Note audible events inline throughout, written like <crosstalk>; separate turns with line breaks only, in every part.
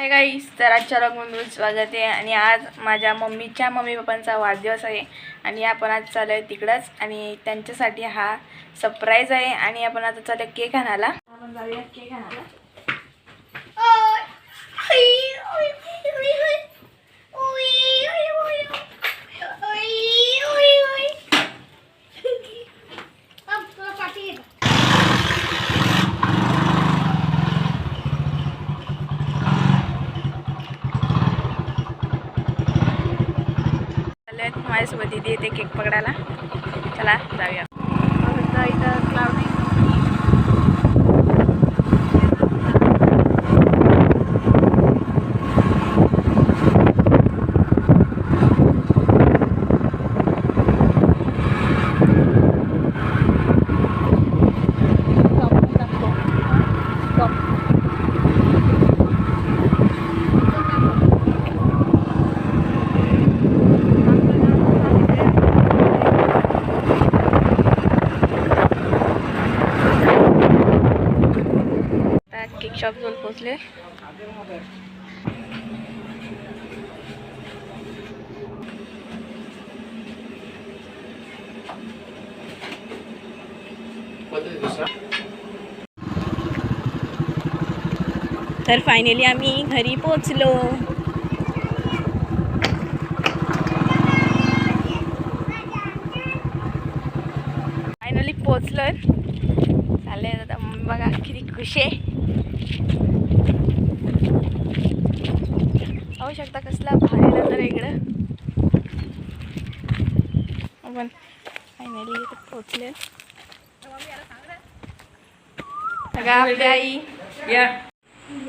Hi guys तर आजच्या रंगमधून स्वागत आहे. आणि आज माझ्या मम्मीच्या मम्मी पप्पांचा वाढदिवस आहे. आणि आपण आज चालू आहे तिकडंच. आणि त्यांच्यासाठी हा सरप्राईज आहे. आणि आपण आता चालू आहे केक आणायला. आपण जाऊया केक आणायला. माझ्यासोबत दिदी येते केक पकडायला. चला जाऊया. बघा इथं क्लाउडी आता केक शॉप जाऊन पोचले तर फायनली आम्ही घरी पोचलो फायनली पोचलोय चाललंय बघा किती खुश आहे. पाहू शकता कसला भारी नजर इकडं. आपण फायनली इथं पोचले बघा आपल्या आई.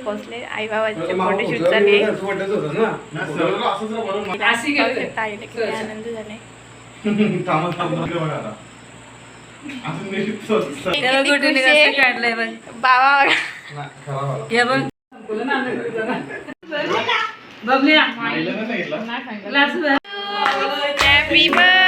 पोचले आई बाबाचे फोटोशूट झाले. <laughs> आनंद झाले खुश आहे. बाबा बघा Happy birthday